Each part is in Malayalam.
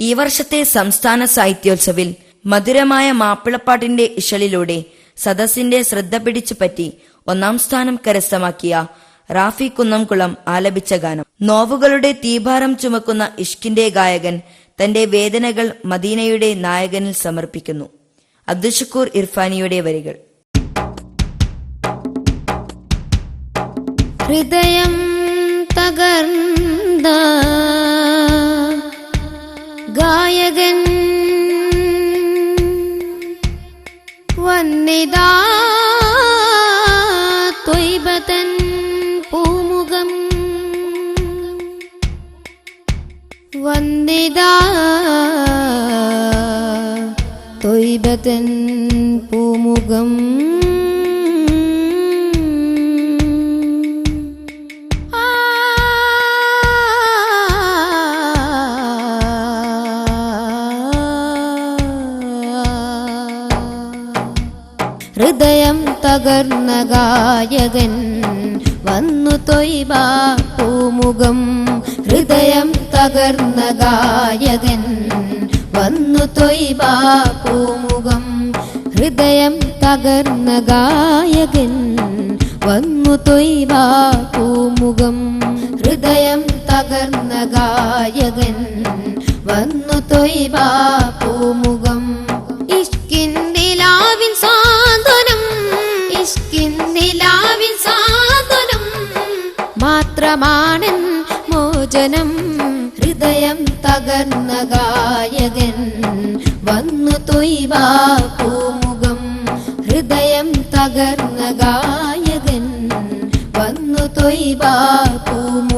ഈ വർഷത്തെ സംസ്ഥാന സാഹിത്യോത്സവിൽ മധുരമായ മാപ്പിളപ്പാട്ടിന്റെ ഇഷളിലൂടെ സദസ്സിന്റെ ശ്രദ്ധ പിടിച്ചു പറ്റി ഒന്നാം സ്ഥാനം കരസ്ഥമാക്കിയ റാഫി കുന്നംകുളം ആലപിച്ച ഗാനം. നോവുകളുടെ തീഭാരം ചുമക്കുന്ന ഇഷ്കിന്റെ ഗായകൻ തന്റെ വേദനകൾ മദീനയുടെ നായകനിൽ സമർപ്പിക്കുന്നു. അബ്ദുഷക്കൂർ ഇർഫാനിയുടെ വരികൾ. ഹൃദയം പൂമുഖം. വന്നിതാ ത്വയ്ബതൻ പൂമുഖം. ഹൃദയം തകർന്ന ഗായകൻ. വന്നു തൊയ്ബ പൂമുഖം. ഹൃദയം തകർന്ന ഗായകൻ. വന്നു തൊയ്ബ പൂമുഖം. ഹൃദയം തകർന്ന ഗായകൻ. വന്നു തൊയ്ബ പൂമുഖം. ഹൃദയം തകർന്ന ഗായകൻ. വന്നു തൊയ്ബ പൂമുഖം. മാത്രമാണൻ മോചനം ഹൃദയം തകർന്ന ഗായകൻ. വന്നു തൊയ്വാ പൂമുഖം ഹൃദയം തകർന്ന ഗായകൻ. വന്നു തൊയ്വാ പൂമുഖം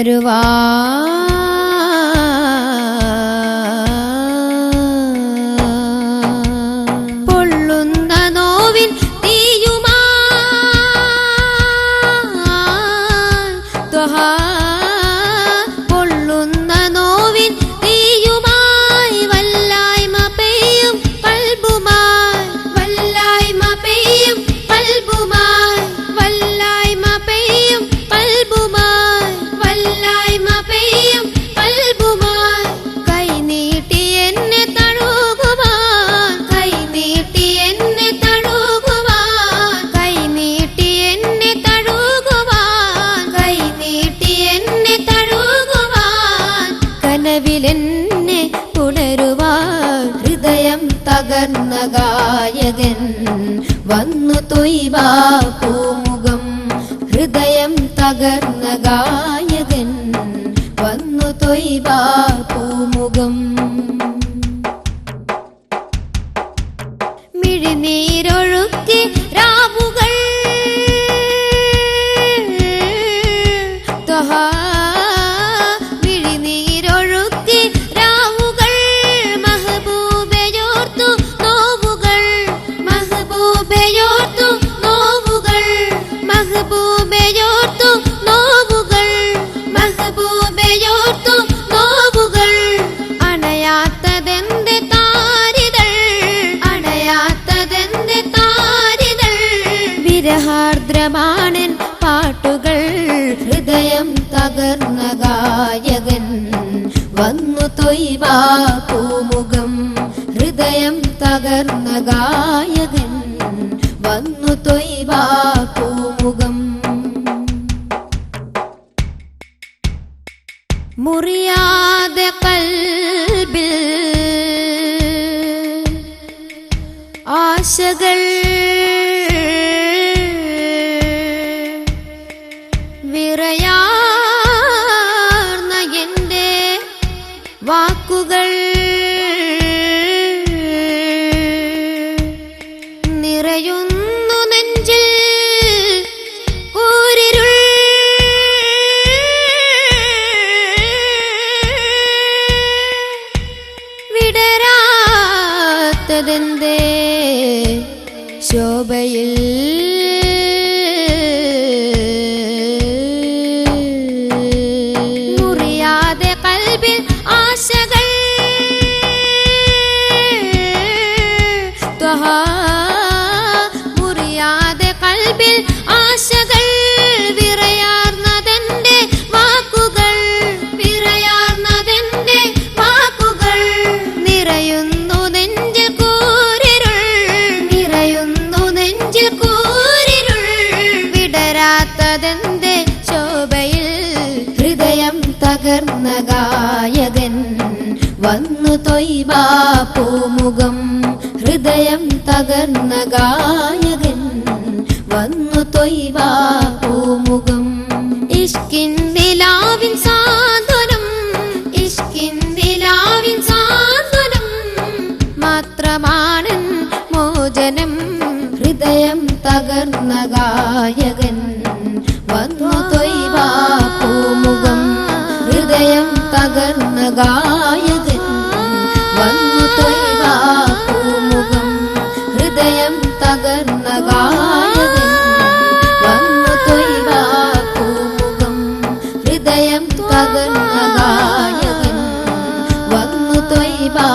ഉണരുവാ തീയുമായി വല്ലായ്മ പെയ്യും കൽബുമായി വല്ലായ്മ ഹൃദയം തകർന്ന ഗായകൻ. വന്നു തൊയ്വാ പൂമുഖം. ഹൃദയം തകർന്ന ഗായകൻ. വന്നു തൊയ്വാ പൂമുഖം. മിഴിനീരൊഴുക്കി വിരഹാർദ്രമാണൻ പാട്ടുകൾ. ഹൃദയം തകർന്ന ഗായകൻ. വന്നു തൊയ്വാ പൂമുഖം. ഹൃദയം തകർന്ന ഗായകൻ. വന്നു തൊയ്വാ പൂമുഖം. മുറിയാതെ കൽബിൽ ആശകൾ വിറയാർന്ന എന്റെ വാക്കുകൾ. നിറയുന്നു നെഞ്ചിൽ ശോഭയിൽ മുറിയാതെ ആശകൾ മുറിയാതെ കൽബിൽ ആശകൾ വിറയാർന്നതെന്റെ വാക്കുകൾ വിറയാർന്നതെന്റെ വാക്കുകൾ. നിറയുന്നു നെഞ്ചിൽ കൂരിരുൾ നിറയുന്നു നെഞ്ചിൽ കൂരിരുൾ. വിടരാത്തതെന്റെ വന്നു തൊയ്വാ പൂമുഖം ഹൃദയം തകർന്ന ഗായകൻ. വന്നു തൊയ്വാ പൂമുഖം ഇഷ്കിൻ സാന്ത്വനം. ഇഷ്കിൻ നിലാവിൻ സാന്ത്വനം. മാത്രമാണ് മോചനം. ഹൃദയം തകർന്ന ഗായകൻ. വന്നു തൊയ്വാ പൂമുഖം ഹൃദയം തകർന്ന ഗായകൻ বা